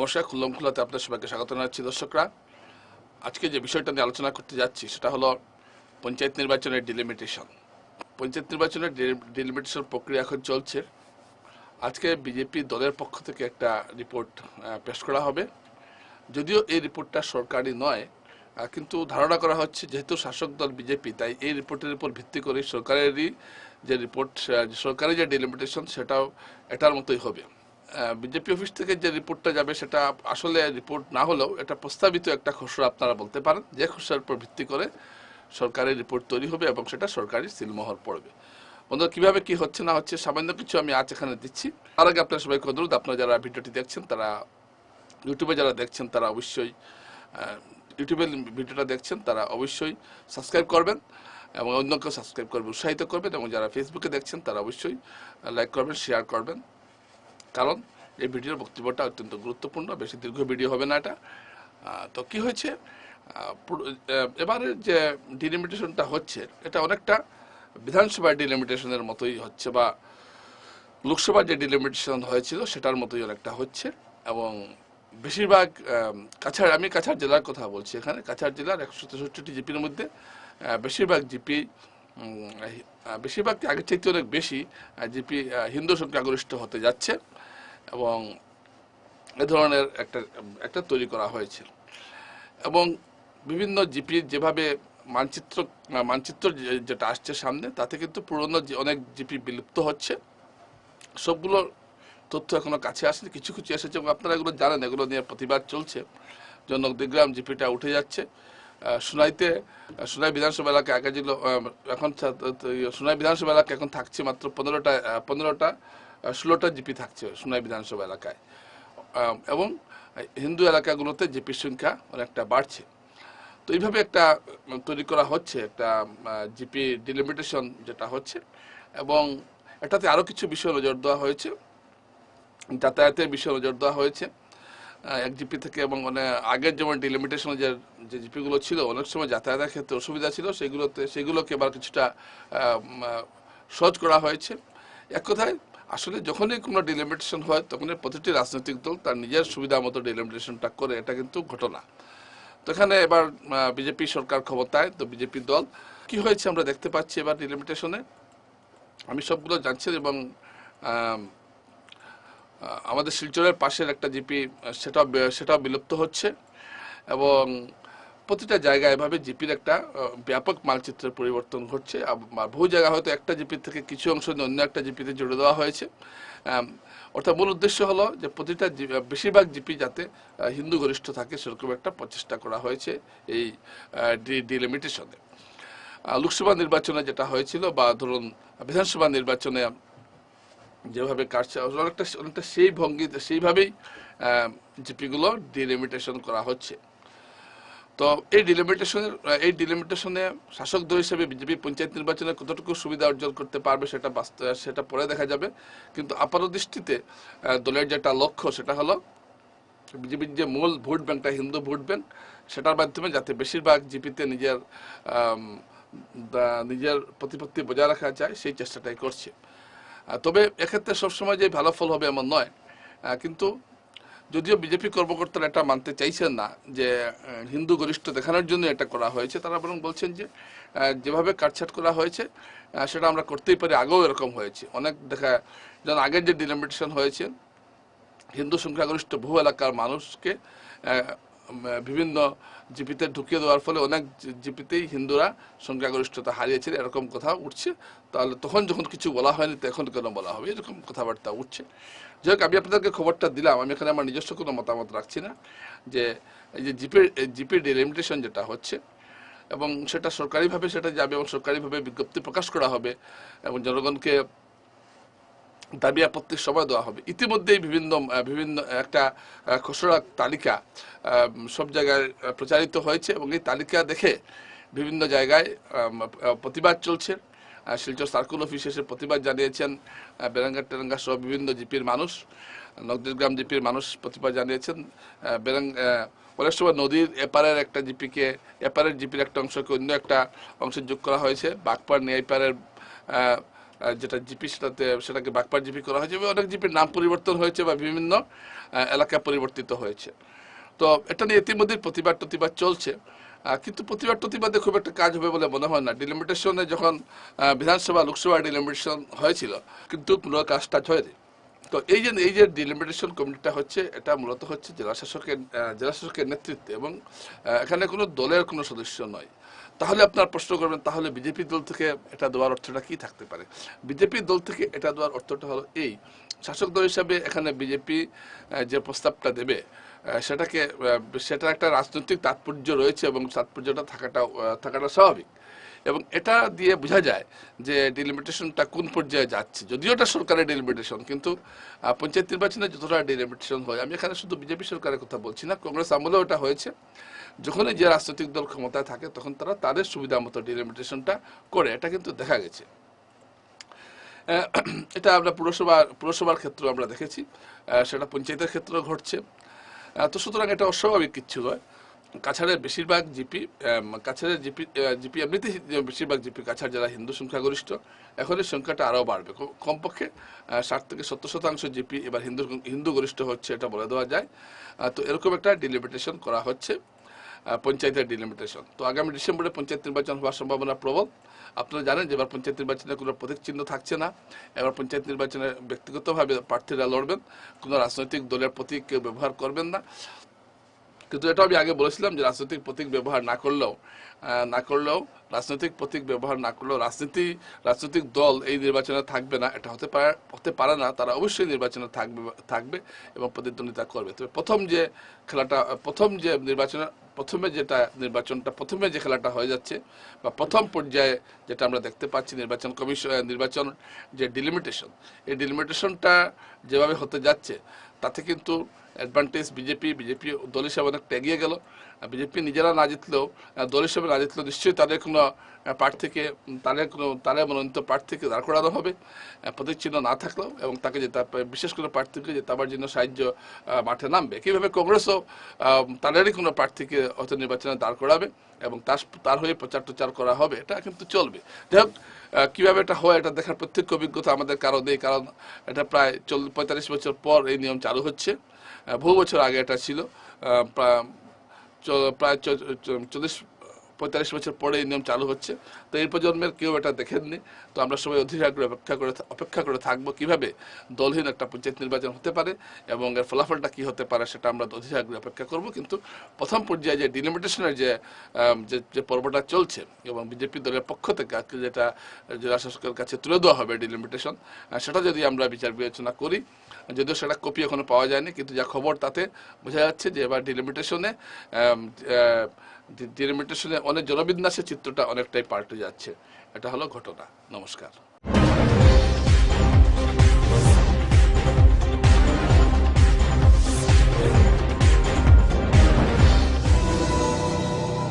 নমস্কার খুল্লম খুল্লাতে আপনার সবাইকে স্বাগত জানাচ্ছি দর্শকরা। আজকে যে বিষয়টা নিয়ে আলোচনা করতে যাচ্ছি, সেটা হলো পঞ্চায়েত নির্বাচনের ডিলিমিটেশন পঞ্চায়েত নির্বাচনের ডিলিমিটেশন প্রক্রিয়া এখন চলছে। আজকে বিজেপি দলের পক্ষ থেকে একটা রিপোর্ট পেশ করা হবে। যদিও এই রিপোর্টটা সরকারি নয় কিন্তু ধারণা করা হচ্ছে যেহেতু শাসক দল বিজেপি, তাই এই রিপোর্টের উপর ভিত্তি করে সরকারেরই যে রিপোর্ট সরকারি যে ডিলিমিটেশন সেটাও এটার মতোই হবে। বিজেপি অফিস থেকে যে রিপোর্টটা যাবে সেটা আসলে রিপোর্ট না হলেও এটা প্রস্তাবিত একটা খসড়া আপনারা বলতে পারেন, যে খসড়ার উপর ভিত্তি করে সরকারের রিপোর্ট তৈরি হবে এবং সেটা সরকারি সিলমোহর পড়বে। বন্ধুরা, কীভাবে কি হচ্ছে না হচ্ছে সামান্য কিছু আমি আজ এখানে দিচ্ছি। তার আগে আপনার সবাইকে অনুরোধ, আপনারা যারা ভিডিওটি দেখছেন, তারা ইউটিউবে যারা দেখছেন, তারা অবশ্যই ইউটিউবে ভিডিওটা দেখছেন, তারা অবশ্যই সাবস্ক্রাইব করবেন এবং অন্যকে সাবস্ক্রাইব করবেন উৎসাহিত করবেন এবং যারা ফেসবুকে দেখছেন, তারা অবশ্যই লাইক করবেন শেয়ার করবেন। কারণ এই ভিডিওর বক্তব্যটা অত্যন্ত গুরুত্বপূর্ণ, বেশি দীর্ঘ ভিডিও হবে না এটা। তো কি হয়েছে? এবারে যে ডিলিমিটেশনটা হচ্ছে, এটা অনেকটা বিধানসভা ডিলিমিটেশনের মতোই হচ্ছে বা লোকসভা যে ডিলিমিটেশন হয়েছিল, সেটার মতোই অনেকটা হচ্ছে এবং বেশিরভাগ কাছাড়, আমি কাছাড় জেলার কথা বলছি এখানে, কাছাড় জেলার একশো তেষট্টি জিপির মধ্যে বেশিরভাগ জিপি বেশিরভাগ আগের চাইতে অনেক বেশি জিপি হিন্দু সংখ্যাগরিষ্ঠ হতে যাচ্ছে এবং এ ধরনের একটা একটা তৈরি করা হয়েছিল এবং বিভিন্ন জিপির যেভাবে মানচিত্র মানচিত্র যেটা আসছে সামনে, তাতে কিন্তু পুরনো অনেক জিপি বিলুপ্ত হচ্ছে। সবগুলো তথ্য এখনও কাছে আসেনি, কিছু কিছু এসেছে এবং আপনারা এগুলো জানেন, এগুলো নিয়ে প্রতিবাদ চলছে। জনক দিগ্রাম জিপিটা উঠে যাচ্ছে। সুনাইতে সুনাই বিধানসভা এলাকা আগে ছিল এখন ইয়ে, সুনাই বিধানসভা এলাকা এখন থাকছে মাত্র পনেরোটা পনেরোটা ষোলোটা জিপি থাকছে সুনাই বিধানসভা এলাকায়। এবং হিন্দু এলাকাগুলোতে জিপির সংখ্যা অনেকটা বাড়ছে। তো এইভাবে একটা তৈরি করা হচ্ছে একটা জিপি ডিলিমিটেশন যেটা হচ্ছে। এবং এটাতে আরও কিছু বিষয় নজর দেওয়া হয়েছে যাতায়াতের বিষয়ে নজর দেওয়া হয়েছে। এক জিপি থেকে এবং মানে আগের যেমন ডিলিমিটেশন যে যে জিপিগুলো ছিল, অনেক সময় যাতায়াতের ক্ষেত্রে অসুবিধা ছিল। সেগুলোতে, সেগুলোকে এবার কিছুটা সহজ করা হয়েছে। এক কথায়, আসলে যখনই কোনো ডিলিমিটেশন হয়, তখনই প্রতিটি রাজনৈতিক দল তার নিজের সুবিধা মতো ডিলিমিটেশনটা করে। এটা কিন্তু ঘটনা। তো এখানে এবার বিজেপি সরকার ক্ষমতায় তো বিজেপি দল। কি হয়েছে আমরা দেখতে পাচ্ছি এবার ডিলিমিটেশনে আমি সবগুলো জানছি এবং আমাদের শিলচরের পাশের একটা জিপি সেটা সেটাও বিলুপ্ত হচ্ছে এবং প্রতিটা জায়গায় এভাবে জিপির একটা ব্যাপক মানচিত্রের পরিবর্তন ঘটছে। বহু জায়গা হয়তো একটা জিপি থেকে কিছু অংশ নিয়ে অন্য একটা জিপিতে জুড়ে দেওয়া হয়েছে। অর্থাৎ মূল উদ্দেশ্য হলো যে প্রতিটা বেশিরভাগ জিপি যাতে হিন্দু গরিষ্ঠ থাকে সেরকম একটা প্রচেষ্টা করা হয়েছে এই ডিলিমিটেশনে। লোকসভা নির্বাচনে যেটা হয়েছিল বা ধরুন বিধানসভা নির্বাচনে যেভাবে কাটছে, অনেকটা অনেকটা সেই ভঙ্গিতে, সেইভাবেই জিপিগুলো ডিলিমিটেশন করা হচ্ছে। তো এই ডিলিমিটেশনের এই ডিলিমিটেশনে শাসক দল হিসেবে বিজেপি পঞ্চায়েত নির্বাচনে কতটুকু সুবিধা অর্জন করতে পারবে সেটা বাস্তব, সেটা পরে দেখা যাবে। কিন্তু আপাত দৃষ্টিতে দলের যেটা লক্ষ্য সেটা হলো বিজেপির যে মূল ভোট ব্যাংকটা, হিন্দু ভোট ব্যাংক, সেটার মাধ্যমে যাতে বেশিরভাগ জিপিতে নিজের নিজের প্রতিপত্তি বজায় রাখা যায়, সেই চেষ্টাটাই করছে। তবে এক্ষেত্রে সবসময় যে ভালো ফল হবে এমন নয়। কিন্তু যদিও বিজেপি কর্মকর্তারা এটা মানতে চাইছেন না যে হিন্দু গরিষ্ঠ দেখানোর জন্য এটা করা হয়েছে, তারা বরং বলছেন যে যেভাবে কাটছাট করা হয়েছে সেটা আমরা করতেই পারি, আগেও এরকম হয়েছে। অনেক দেখা, যেমন আগের যে ডিলিমিটেশন হয়েছে, হিন্দু সংখ্যাগরিষ্ঠ বহু এলাকার মানুষকে বিভিন্ন জিপিতে ঢুকিয়ে দেওয়ার ফলে অনেক জিপিতেই হিন্দুরা সংখ্যাগরিষ্ঠতা হারিয়েছে এরকম কথা উঠছে। তাহলে তখন যখন কিছু বলা হয়নি এখন কেন বলা হবে? এরকম কথাবার্তা উঠছে। যাই হোক, আমি আপনাদেরকে খবরটা দিলাম। আমি এখানে আমার নিজস্ব কোনো মতামত রাখছি না যে এই যে জিপির জিপির ডিলিমিটেশন যেটা হচ্ছে এবং সেটা সরকারিভাবে সেটা যাবে এবং সরকারিভাবে বিজ্ঞপ্তি প্রকাশ করা হবে এবং জনগণকে দাবি আপত্তির সময় দেওয়া হবে। ইতিমধ্যেই বিভিন্ন বিভিন্ন একটা খসড়া তালিকা সব জায়গায় প্রচারিত হয়েছে এবং এই তালিকা দেখে বিভিন্ন জায়গায় প্রতিবাদ চলছে। শিলচর সার্কুল অফিসে এসে প্রতিবাদ জানিয়েছেন বেরাঙ্গা টেরাঙ্গা সহ বিভিন্ন জিপির মানুষ নগদিগ্রাম জিপির মানুষ প্রতিবাদ জানিয়েছেন। আহ, বেরাং অনেক সময় নদীর এপারের একটা জিপিকে এপারের জিপির একটা অংশকে অন্য একটা অংশে যোগ করা হয়েছে। বাগপাড় আহ, যেটা জিপি, সেটাতে, সেটাকে বাগপার জিপি করা হয়েছে অনেক জিপির নাম পরিবর্তন হয়েছে বা বিভিন্ন এলাকা পরিবর্তিত হয়েছে। তো এটা নিয়ে ইতিমধ্যেই প্রতিবাদ প্রতিবাদ চলছে। কিন্তু প্রতিবাদ প্রতিবাদে খুব একটা কাজ হবে বলে মনে হয় না। ডিলিমিটেশনে যখন বিধানসভা, লোকসভা ডিলিমিটেশন হয়েছিল, কিন্তু কোনো কাজটা হয়নি। তো এই যে এই যে ডিলিমিটেশন কমিটিটা হচ্ছে, এটা মূলত হচ্ছে জেলা শাসকের জেলা শাসকের নেতৃত্বে এবং এখানে কোনো দলের কোনো সদস্য নয়। তাহলে আপনার প্রশ্ন করবেন, তাহলে বিজেপি দল থেকে এটা দেওয়ার অর্থটা কি থাকতে পারে? বিজেপি দল থেকে এটা দেওয়ার অর্থটা হলো এই, শাসক দল হিসাবে এখানে বিজেপি যে প্রস্তাবটা দেবে সেটাকে সেটা একটা রাজনৈতিক তাৎপর্য রয়েছে এবং তাৎপর্যটা থাকাটা থাকাটা স্বাভাবিক। এবং এটা দিয়ে বোঝা যায় যে ডিলিমিটেশনটা কোন পর্যায়ে যাচ্ছে। যদিও এটা সরকারের ডিলিমিটেশন কিন্তু পঞ্চায়েত নির্বাচনে যতটা ডিলিমিটেশন হয়, আমি এখানে শুধু বিজেপি সরকারের কথা বলছি না, কংগ্রেস আমলেও এটা হয়েছে। যখনই যে রাজনৈতিক দল ক্ষমতায় থাকে, তখন তারা তাদের সুবিধা মতো ডিলিমিটেশনটা করে, এটা কিন্তু দেখা গেছে। এটা আমরা পুরসভা, পুরসভার ক্ষেত্রে আমরা দেখেছি। সেটা পঞ্চায়েতের ক্ষেত্রেও ঘটছে। তো সুতরাং এটা অস্বাভাবিক কিচ্ছু নয়। কাছাড়ের বেশিরভাগ জিপি কাছাড়ের জিপি জিপি এমনিতেই বেশিরভাগ জিপি কাছাড় যারা হিন্দু সংখ্যাগরিষ্ঠ। এখন এই সংখ্যাটা আরও বাড়বে। কমপক্ষে ষাট থেকে সত্তর শতাংশ জিপি এবার হিন্দু হিন্দু গরিষ্ঠ হচ্ছে, এটা বলে দেওয়া যায়। তো এরকম একটা ডিলিমিটেশন করা হচ্ছে পঞ্চায়েতের ডিলিমিটেশন তো আগামী ডিসেম্বরে পঞ্চায়েত নির্বাচন হওয়ার সম্ভাবনা প্রবল। আপনারা জানেন যে এবার পঞ্চায়েত নির্বাচনে কোনো প্রতীক চিহ্ন থাকছে না। এবার পঞ্চায়েত নির্বাচনে ব্যক্তিগতভাবে প্রার্থীরা লড়বেন, কোনো রাজনৈতিক দলের প্রতীক ব্যবহার করবেন না। কিন্তু এটা আমি আগে বলেছিলাম যে রাজনৈতিক প্রতীক ব্যবহার না করলেও না করলেও, রাজনৈতিক প্রতীক ব্যবহার না করলেও রাজনীতি, রাজনৈতিক দল এই নির্বাচনে থাকবে না, এটা হতে পারে হতে পারে না, তারা অবশ্যই নির্বাচনে থাকবে থাকবে এবং প্রতিদ্বন্দ্বিতা করবে। তবে প্রথম যে খেলাটা, প্রথম যে নির্বাচনে, প্রথমে যেটা নির্বাচনটা, প্রথমে যে খেলাটা হয়ে যাচ্ছে বা প্রথম পর্যায়ে যেটা আমরা দেখতে পাচ্ছি নির্বাচন কমিশন নির্বাচন যে ডিলিমিটেশন এই ডিলিমিটেশনটা যেভাবে হতে যাচ্ছে, তাতে কিন্তু অ্যাডভান্টেজ বিজেপি বিজেপি দল হিসাবে অনেকটা এগিয়ে গেল। বিজেপি নিজেরা না জিতলেও দল হিসেবে না জিতলেও নিশ্চয়ই তাদের কোনো প্রার্থীকে তাদের কোনো, তাদের মনোনীত প্রার্থীকে দাঁড় করানো হবে। চিহ্ন না থাকলেও এবং তাকে জেতা বিশেষ করে প্রার্থীকে জেতাবার জন্য সাহায্য মাঠে নামবে। কীভাবে কংগ্রেসও তাদেরই কোনো প্রার্থীকে হয়তো নির্বাচনে দাঁড় করাবে এবং তার তার হয়ে প্রচার টচার করা হবে, এটা কিন্তু চলবে। যাই হোক কীভাবে এটা হয় এটা দেখার প্রত্যক্ষ অভিজ্ঞতা আমাদের কারও নেই, কারণ এটা প্রায় চল্লিশ পঁয়তাল্লিশ বছর পর এই নিয়ম চালু হচ্ছে। বহু বছর আগে এটা ছিল প্রায় চল্লিশ পঁয়তাল্লিশ বছর পরে এই নিয়ম চালু হচ্ছে। তো এই প্রজন্মের কেউ এটা দেখেননি। তো আমরা সবাই অধীর আগ্রহে অপেক্ষা করে অপেক্ষা করে থাকব কীভাবে দলহীন একটা পঞ্চায়েত নির্বাচন হতে পারে এবং এর ফলাফলটা কি হতে পারে সেটা আমরা অধীর আগ্রহে অপেক্ষা করব। কিন্তু প্রথম পর্যায়ে যে ডিলিমিটেশনের যে যে পর্বটা চলছে এবং বিজেপি দলের পক্ষ থেকে আজকে যেটা, জেলা শাসকের কাছে তুলে দেওয়া হবে ডিলিমিটেশন সেটা যদি আমরা বিচার বিবেচনা করি, যদিও সেটা কপি এখনও পাওয়া যায়নি, কিন্তু যা খবর তাতে বোঝা যাচ্ছে যে এবার ডিলিমিটেশনে ডিলিমিটেশনে অনেক জলবিন্যাসের চিত্রটা অনেকটাই পাল্টে যাচ্ছে। এটা হলো ঘটনা। নমস্কার।